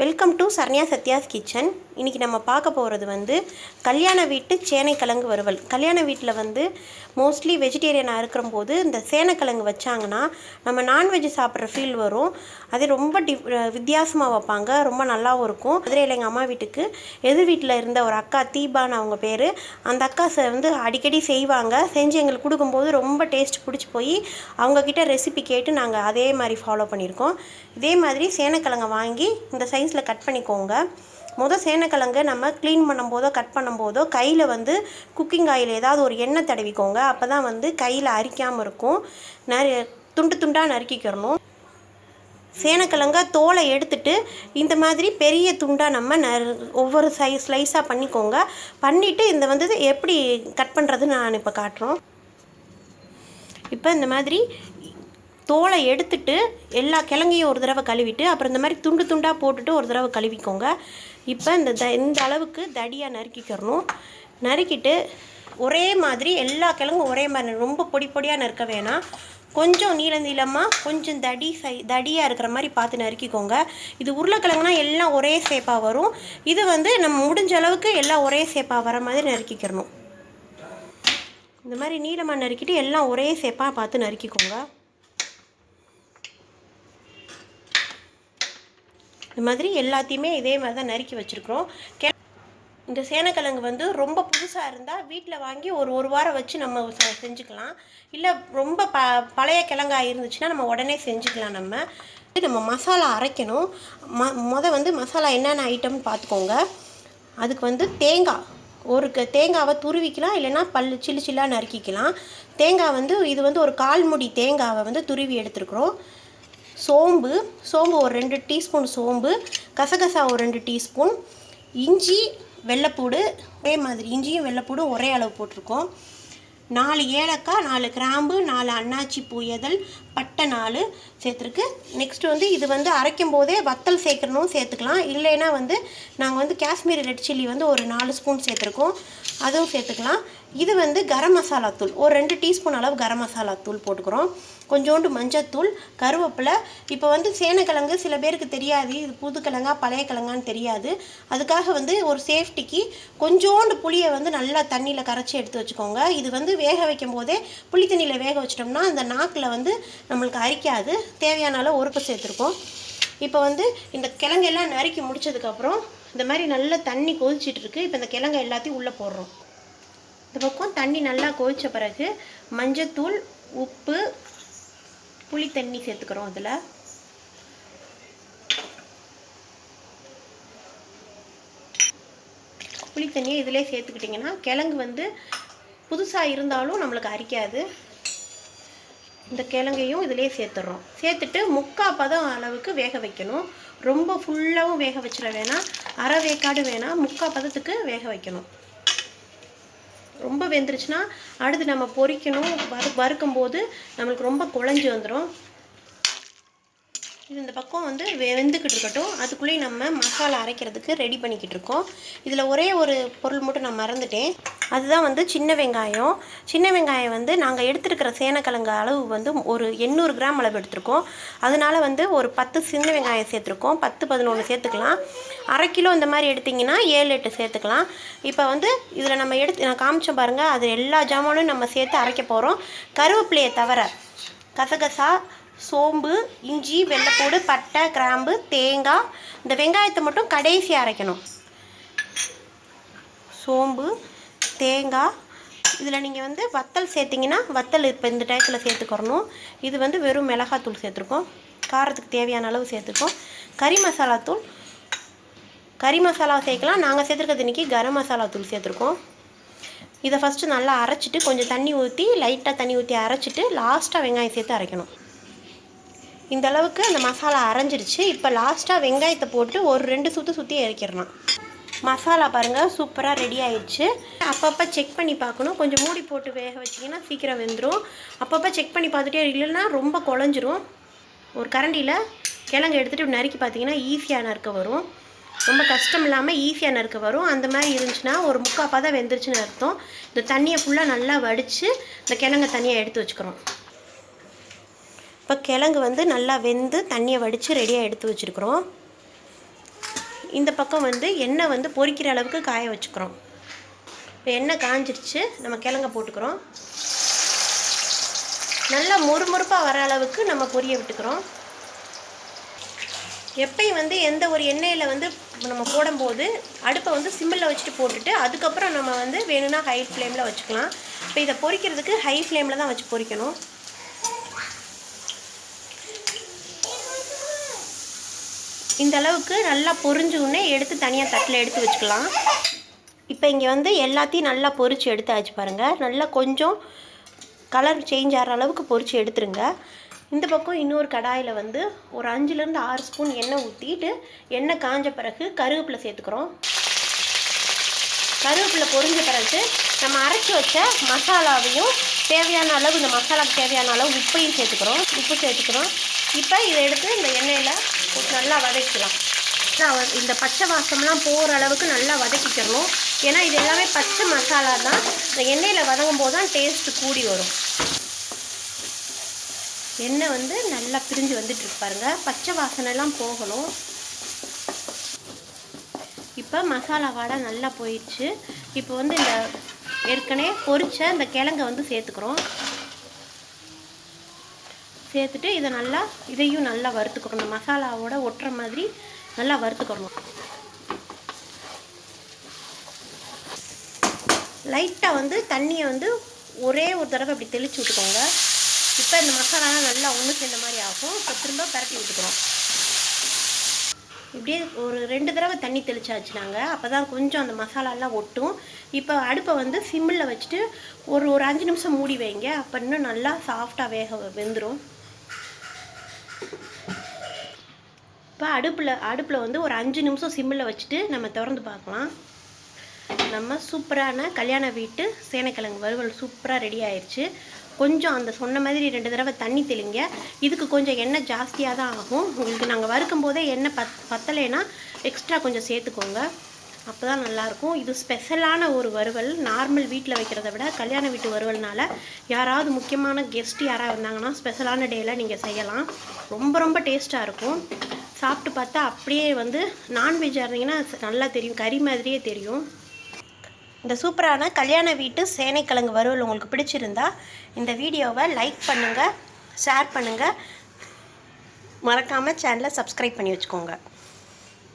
Welcome to Saranya Sathya's kitchen. இன்றைக்கி நம்ம பார்க்க போகிறது வந்து கல்யாண வீட்டு சேனைக்கிழங்கு வறுவல். கல்யாண வீட்டில் வந்து மோஸ்ட்லி வெஜிடேரியனாக இருக்கிற போது இந்த சேனைக்கிழங்கு வச்சாங்கன்னா நம்ம நான்வெஜ் சாப்பிட்ற ஃபீல் வரும். அது ரொம்ப டி வித்தியாசமாக வைப்பாங்க. ரொம்ப நல்லாவும் இருக்கும். மதுரையில் எங்கள் அம்மா வீட்டுக்கு எதிர் வீட்டில் இருந்த ஒரு அக்கா தீபான்னு அவங்க பேர். அந்த அக்கா ச- வந்து அடிக்கடி செய்வாங்க. செஞ்சு எங்களுக்கு கொடுக்கும்போது ரொம்ப டேஸ்ட் பிடிச்சி போய் அவங்கக்கிட்ட ரெசிபி கேட்டு நாங்கள் அதே மாதிரி ஃபாலோ பண்ணியிருக்கோம். இதே மாதிரி சேனைக்கிழங்கை வாங்கி இந்த சைஸில் கட் பண்ணிக்கோங்க. முதல் சேனக்கிழங்கு நம்ம க்ளீன் பண்ணும்போதோ கட் பண்ணும்போதோ கையில் வந்து குக்கிங் ஆயில் ஏதாவது ஒரு எண்ணெய் தடவிக்கோங்க. அப்போ தான் வந்து கையில் அரிக்காமல் இருக்கும். நறு துண்டு துண்டாக நறுக்கிக்கிறணும். சேனக்கிழங்க தோலை எடுத்துட்டு இந்த மாதிரி பெரிய துண்டாக நம்ம நறு ஒவ்வொரு சைஸ் ஸ்லைஸாக பண்ணிக்கோங்க. பண்ணிவிட்டு இந்த வந்து எப்படி கட் பண்ணுறது நான் இப்போ காட்டுறோம். இப்போ இந்த மாதிரி தோலை எடுத்துட்டு எல்லா கிழங்கையும் ஒரு தடவை கழுவிட்டு அப்புறம் இந்த மாதிரி துண்டு துண்டாக போட்டுட்டு ஒரு தடவை கழுவிக்கோங்க. இப்போ இந்த த இந்த அளவுக்கு தடியாக நறுக்கிக்கிறணும். நறுக்கிட்டு ஒரே மாதிரி எல்லா கிழங்கும் ஒரே மாதிரி ரொம்ப பொடி பொடியாக நறுக்க வேணாம். கொஞ்சம் நீள நீளமாக கொஞ்சம் தடி சை தடியாக இருக்கிற மாதிரி பார்த்து நறுக்கிக்கோங்க. இது உருளைக்கிழங்குனா எல்லாம் ஒரே ஷேப்பாக வரும். இது வந்து நம்ம முடிஞ்ச அளவுக்கு எல்லாம் ஒரே ஷேப்பாக வர மாதிரி நறுக்கிக்கிறணும் இந்த மாதிரி நீளமாக நறுக்கிட்டு எல்லாம் ஒரே ஷேப்பாக பார்த்து நறுக்கிக்கோங்க. இது மாதிரி எல்லாத்தையுமே இதே மாதிரி தான் நறுக்கி வச்சுருக்குறோம். கே இந்த சேனக்கிழங்கு வந்து ரொம்ப புதுசாக இருந்தால் வீட்டில் வாங்கி ஒரு ஒரு வாரம் வச்சு நம்ம செஞ்சுக்கலாம். இல்லை ரொம்ப ப பழைய கிழங்கா இருந்துச்சுன்னா நம்ம உடனே செஞ்சுக்கலாம் நம்ம. இது நம்ம மசாலா அரைக்கணும். ம முத வந்து மசாலா என்னென்ன ஐட்டம்னு பார்த்துக்கோங்க அதுக்கு வந்து தேங்காய். ஒரு க தேங்காவை துருவிக்கலாம். இல்லைன்னா பல் சில்லு சில்லாக நறுக்கிக்கலாம். தேங்காய் வந்து இது வந்து ஒரு கால் முடி தேங்காவை வந்து துருவி எடுத்துருக்குறோம். சோம்பு சோம்பு ஒரு ரெண்டு டீஸ்பூன் சோம்பு கசகசா ஒரு ரெண்டு டீஸ்பூன் இஞ்சி வெள்ளைப்பூடு ஒரே மாதிரி இஞ்சியும் வெள்ளைப்பூடும் ஒரே அளவு போட்டிருக்கோம். நாலு ஏலக்காய் நாலு கிராம்பு நாலு அன்னாச்சி பூ எதழ் பட்டை நாலு சேர்த்துருக்கு. நெக்ஸ்ட்டு வந்து இது வந்து அரைக்கும் போதே வத்தல் சேர்க்கணும் சேர்த்துக்கலாம். இல்லைன்னா வந்து நாங்கள் வந்து காஷ்மீரி ரெட் சில்லி வந்து ஒரு நாலு ஸ்பூன் சேர்த்துருக்கோம். அதுவும் சேர்த்துக்கலாம். இது வந்து கரம் மசாலா தூள். ஒரு ரெண்டு டீஸ்பூன் அளவு கரம் மசாலா தூள் போட்டுக்கிறோம். கொஞ்சோண்டு மஞ்சத்தூள் கருவேப்பிலை. இப்போ வந்து சேனக்கிழங்கு சில பேருக்கு தெரியாது. இது புது கிழங்கா பழைய கிழங்கான்னு தெரியாது. அதுக்காக வந்து ஒரு சேஃப்டிக்கு கொஞ்சோண்டு புளியை வந்து நல்லா தண்ணியில் கரைச்சி எடுத்து வச்சுக்கோங்க. இது வந்து வேக வைக்கும் போதே புளி தண்ணியில் வேக வச்சிட்டோம்னா அந்த நாக்கில் வந்து நம்மளுக்கு அரிக்காது. தேவையான அளவு உறுப்பு சேர்த்துருக்கோம். இப்போ வந்து இந்த கிழங்கெல்லாம் நறுக்கி முடிச்சதுக்கப்புறம் இந்த மாதிரி நல்லா தண்ணி கொதிச்சிட்ருக்கு இப்போ இந்த கிழங்கு எல்லாத்தையும் உள்ளே போடுறோம். இந்த பக்கம் தண்ணி நல்லா கொதித்த பிறகு மஞ்சத்தூள் உப்பு புளி தண்ணி சேர்த்துக்கிறோம் அதில். புளி தண்ணியை இதிலே சேர்த்துக்கிட்டிங்கன்னா கிழங்கு வந்து புதுசாக இருந்தாலும் நம்மளுக்கு அரிக்காது. இந்த கிழங்கையும் இதிலே சேர்த்துடுறோம் சேர்த்துட்டு முக்கால் பதம் அளவுக்கு வேக வைக்கணும். ரொம்ப ஃபுல்லாகவும் வேக வச்சிட வேணாம். அரை வேக்காடு வேணாம். முக்கால் பதத்துக்கு வேக வைக்கணும். ரொம்ப வெந்துருச்சுன்னா அடுத்து நம்ம பொறிக்கணும் வறு வறுக்கும் போது நம்மளுக்கு ரொம்ப குழஞ்சி வந்துடும் இது இந்த பக்கம் வந்து வெந்துக்கிட்டு இருக்கட்டும். அதுக்குள்ளேயே நம்ம மசாலா அரைக்கிறதுக்கு ரெடி பண்ணிக்கிட்டு இருக்கோம். இதில் ஒரே ஒரு பொருள் மட்டும் நான் மறந்துட்டேன். அதுதான் வந்து சின்ன வெங்காயம். சின்ன வெங்காயம் வந்து நாங்கள் எடுத்துருக்கிற சேனக்கிழங்கு அளவு வந்து ஒரு எண்ணூறு கிராம் அளவு எடுத்திருக்கோம். அதனால வந்து ஒரு பத்து சின்ன வெங்காயம் சேர்த்துருக்கோம். பத்து பதினொன்று சேர்த்துக்கலாம். அரை கிலோ இந்த மாதிரி எடுத்திங்கன்னா ஏழு எட்டு சேர்த்துக்கலாம். இப்போ வந்து இதில் நம்ம எடுத்து நான் காமிச்சேன் பாருங்கள் அது எல்லா ஜாமானும் நம்ம சேர்த்து அரைக்க போகிறோம் கருவேப்பிலையை தவிர கசகசா சோம்பு இஞ்சி வெள்ளைப்பூடு பட்டை கிராம்பு தேங்காய். இந்த வெங்காயத்தை மட்டும் கடைசியாக அரைக்கணும். சோம்பு தேங்காய். இதில் நீங்கள் வந்து வத்தல் சேர்த்திங்கன்னா வத்தல் இப்போ இந்த டயத்தில் சேர்த்துக்கிறணும். இது வந்து வெறும் மிளகாத்தூள் சேர்த்துருக்கோம். காரத்துக்கு தேவையான அளவு சேர்த்துருக்கோம். கறி மசாலா தூள். கறி மசாலா சேர்க்கலாம். நாங்கள் சேர்த்துருக்கிறது இன்றைக்கி கரம் மசாலா தூள் சேர்த்துருக்கோம். இதை ஃபஸ்ட்டு நல்லா அரைச்சிட்டு கொஞ்சம் தண்ணி ஊற்றி லைட்டாக தண்ணி ஊற்றி அரைச்சிட்டு லாஸ்ட்டாக வெங்காயம் சேர்த்து அரைக்கணும். இந்த அளவுக்கு அந்த மசாலா அரைஞ்சிருச்சு. இப்போ லாஸ்ட்டாக வெங்காயத்தை போட்டு ஒரு ரெண்டு சுற்றி சுற்றி இறக்கிடலாம் மசாலா பாருங்கள் சூப்பராக ரெடி ஆயிடுச்சு அப்பப்போ செக் பண்ணி பார்க்கணும். கொஞ்சம் மூடி போட்டு வேக வச்சிங்கன்னா சீக்கிரம் வெந்துடும் அப்பப்போ செக் பண்ணி பார்த்துட்டே இல்லைன்னா ரொம்ப குழஞ்சிரும். ஒரு கரண்டியில் கிழங்கு எடுத்துகிட்டு நறுக்கி பார்த்தீங்கன்னா ஈஸியாக நறுக்க வரும். ரொம்ப கஷ்டம் இல்லாமல் ஈஸியாக நறுக்க வரும். அந்த மாதிரி இருந்துச்சுன்னா ஒரு முக்கால் தான் வெந்துருச்சுன்னு அர்த்தம். இந்த தண்ணியை ஃபுல்லாக நல்லா வடித்து இந்த கிழங்கை தனியாக எடுத்து வச்சுக்கிறோம். இப்போ கிழங்கு வந்து நல்லா வெந்து தண்ணியை வடித்து ரெடியாக எடுத்து வச்சுருக்குறோம். இந்த பக்கம் வந்து எண்ணெய் வந்து பொறிக்கிற அளவுக்கு காய வச்சுக்கிறோம். இப்போ எண்ணெய் காஞ்சிருச்சு நம்ம கிழங்க போட்டுக்கிறோம். நல்லா மொறுமொறுப்பாக வர அளவுக்கு நம்ம பொரிய விட்டுக்கிறோம். எப்பயும் வந்து எந்த ஒரு எண்ணெயில் வந்து நம்ம போடும்போது அடுப்பை வந்து சிம்மில் வச்சுட்டு போட்டுட்டு அதுக்கப்புறம் நம்ம வந்து வேணும்னா ஹை ஃப்ளேமில் வச்சுக்கலாம். இப்போ இதை பொரிக்கிறதுக்கு ஹை ஃப்ளேமில் தான் வச்சு பொரிக்கணும். இந்த அளவுக்கு நல்லா பொரிஞ்ச உடனே எடுத்து தனியாக தட்டில் எடுத்து வச்சுக்கலாம். இப்போ இங்கே வந்து எல்லாத்தையும் நல்லா பொரிச்சு எடுத்தாச்சு பாருங்கள் நல்லா கொஞ்சம் கலர் சேஞ்ச் ஆகிற அளவுக்கு பொரித்து எடுத்துருங்க. இந்த பக்கம் இன்னொரு கடாயில் வந்து ஒரு அஞ்சுலேருந்து ஆறு ஸ்பூன் எண்ணெய் ஊற்றிட்டு எண்ணெய் காஞ்ச பிறகு கருவேப்பிலை சேர்த்துக்கிறோம். கருவேப்பிலை பொரிஞ்ச பிறகு நம்ம அரைச்சி வச்ச மசாலாவையும் தேவையான அளவு இந்த மசாலாவுக்கு தேவையான அளவு உப்பையும் சேர்த்துக்கிறோம். உப்பு சேர்த்துக்கிறோம். இப்போ இதை எடுத்து இந்த எண்ணெயில் போட்டு நல்லா வதக்கலாம். இந்த பச்சை வாசம்லாம் போகிற அளவுக்கு நல்லா வதக்கிக்கிறணும் ஏன்னா இது எல்லாமே பச்சை மசாலா தான். இந்த எண்ணெயில் வதங்கும் போது தான் டேஸ்ட்டு கூடி வரும். எண்ணெய் வந்து நல்லா பிரிஞ்சு வந்துட்டு பாருங்க. பச்சை வாசனைலாம் போகணும். இப்போ மசாலா வாடை நல்லா போயிடுச்சு. இப்போ வந்து இந்த ஏற்கனவே பொரிச்ச இந்த கிழங்கை வந்து சேர்த்துக்கிறோம். சேர்த்துட்டு இதை நல்லா இதையும் நல்லா வறுத்துக்கணும் இந்த மசாலாவோட ஒட்டுற மாதிரி நல்லா வறுத்துக்கணும் லைட்டாக வந்து தண்ணியை வந்து ஒரே ஒரு தடவை அப்படி தெளிச்சு விட்டுக்கோங்க. இப்போ இந்த மசாலாலாம் நல்லா ஒன்று சேர்ந்த மாதிரி ஆகும். இப்போ திரும்ப பரட்டி விட்டுக்கிறோம். இப்படியே ஒரு ரெண்டு தடவை தண்ணி தெளிச்சாச்சு நாங்கள் அப்போ தான் கொஞ்சம் அந்த மசாலாலாம் ஒட்டும். இப்போ அடுப்பை வந்து சிம்மில் வச்சுட்டு ஒரு ஒரு அஞ்சு நிமிஷம் மூடி வைங்க. அப்போ இன்னும் நல்லா சாஃப்டாக வேக வெந்துடும் இப்போ அடுப்பில் அடுப்பில் வந்து ஒரு அஞ்சு நிமிஷம் சிம்மில் வச்சுட்டு நம்ம திறந்து பார்க்கலாம். நம்ம சூப்பரான கல்யாண வீட்டு சேனைக்கிழங்கு வறுவல் சூப்பராக ரெடி ஆயிடுச்சு கொஞ்சம் அந்த சொன்ன மாதிரி ரெண்டு தடவை தண்ணி தெளிங்க. இதுக்கு கொஞ்சம் எண்ணெய் ஜாஸ்தியாக தான் ஆகும். உங்களுக்கு நாங்கள் வறுக்கும் போதே எண்ணெய் பத் பத்தலைன்னா எக்ஸ்ட்ரா கொஞ்சம் சேர்த்துக்கோங்க. அப்போ தான் நல்லாயிருக்கும். இது ஸ்பெஷலான ஒரு வறுவல். நார்மல் வீட்டில் வைக்கிறத விட கல்யாண வீட்டு வறுவல்னால யாராவது முக்கியமான கெஸ்ட் யாராவது இருந்தாங்கன்னா ஸ்பெஷலான டேயில் நீங்கள் செய்யலாம். ரொம்ப ரொம்ப டேஸ்ட்டாக இருக்கும். சாப்பிட்டு பார்த்தா அப்படியே வந்து நான்வெஜ்ஜாக இருந்தீங்கன்னா நல்லா தெரியும். கறி மாதிரியே தெரியும். இந்த சூப்பரான கல்யாண வீட்டு சேனைக்கிழங்கு வறுவல் உங்களுக்கு பிடிச்சிருந்தா இந்த வீடியோவை லைக் பண்ணுங்கள் ஷேர் பண்ணுங்கள் மறக்காமல் சேனலை சப்ஸ்கிரைப் பண்ணி வச்சுக்கோங்க.